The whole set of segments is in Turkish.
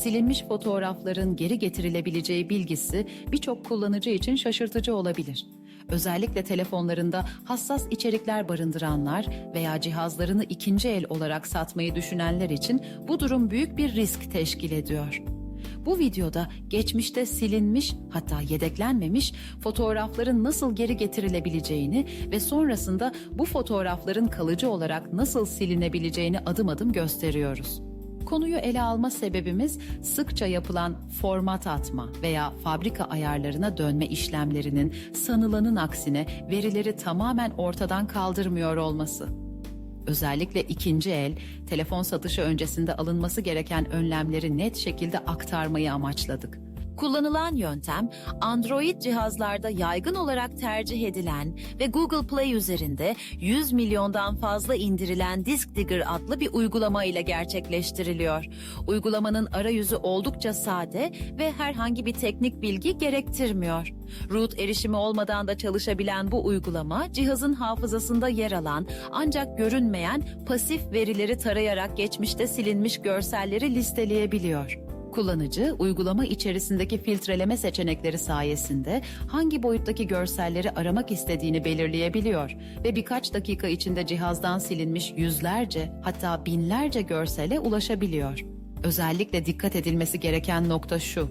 Silinmiş fotoğrafların geri getirilebileceği bilgisi birçok kullanıcı için şaşırtıcı olabilir. Özellikle telefonlarında hassas içerikler barındıranlar veya cihazlarını ikinci el olarak satmayı düşünenler için bu durum büyük bir risk teşkil ediyor. Bu videoda geçmişte silinmiş hatta yedeklenmemiş fotoğrafların nasıl geri getirilebileceğini ve sonrasında bu fotoğrafların kalıcı olarak nasıl silinebileceğini adım adım gösteriyoruz. Konuyu ele alma sebebimiz sıkça yapılan format atma veya fabrika ayarlarına dönme işlemlerinin sanılanın aksine verileri tamamen ortadan kaldırmıyor olması. Özellikle ikinci el, telefon satışı öncesinde alınması gereken önlemleri net şekilde aktarmayı amaçladık. Kullanılan yöntem Android cihazlarda yaygın olarak tercih edilen ve Google Play üzerinde 100 milyondan fazla indirilen Disk Digger adlı bir uygulama ile gerçekleştiriliyor. Uygulamanın arayüzü oldukça sade ve herhangi bir teknik bilgi gerektirmiyor. Root erişimi olmadan da çalışabilen bu uygulama cihazın hafızasında yer alan ancak görünmeyen pasif verileri tarayarak geçmişte silinmiş görselleri listeleyebiliyor. Kullanıcı uygulama içerisindeki filtreleme seçenekleri sayesinde hangi boyuttaki görselleri aramak istediğini belirleyebiliyor ve birkaç dakika içinde cihazdan silinmiş yüzlerce hatta binlerce görsele ulaşabiliyor. Özellikle dikkat edilmesi gereken nokta şu.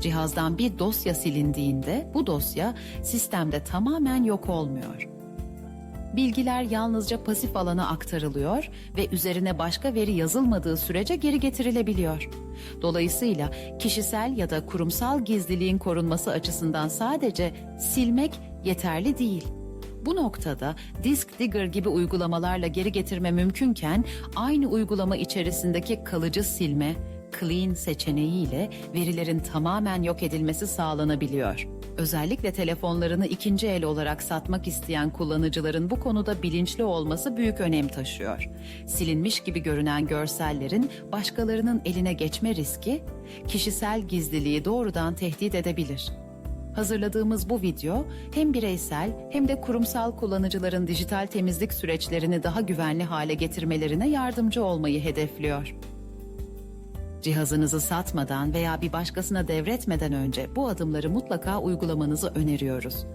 Cihazdan bir dosya silindiğinde bu dosya sistemde tamamen yok olmuyor. Bilgiler yalnızca pasif alana aktarılıyor ve üzerine başka veri yazılmadığı sürece geri getirilebiliyor. Dolayısıyla kişisel ya da kurumsal gizliliğin korunması açısından sadece silmek yeterli değil. Bu noktada Disk Digger gibi uygulamalarla geri getirme mümkünken aynı uygulama içerisindeki kalıcı silme, clean seçeneğiyle verilerin tamamen yok edilmesi sağlanabiliyor. Özellikle telefonlarını ikinci el olarak satmak isteyen kullanıcıların bu konuda bilinçli olması büyük önem taşıyor. Silinmiş gibi görünen görsellerin başkalarının eline geçme riski, kişisel gizliliği doğrudan tehdit edebilir. Hazırladığımız bu video hem bireysel hem de kurumsal kullanıcıların dijital temizlik süreçlerini daha güvenli hale getirmelerine yardımcı olmayı hedefliyor. Cihazınızı satmadan veya bir başkasına devretmeden önce bu adımları mutlaka uygulamanızı öneriyoruz.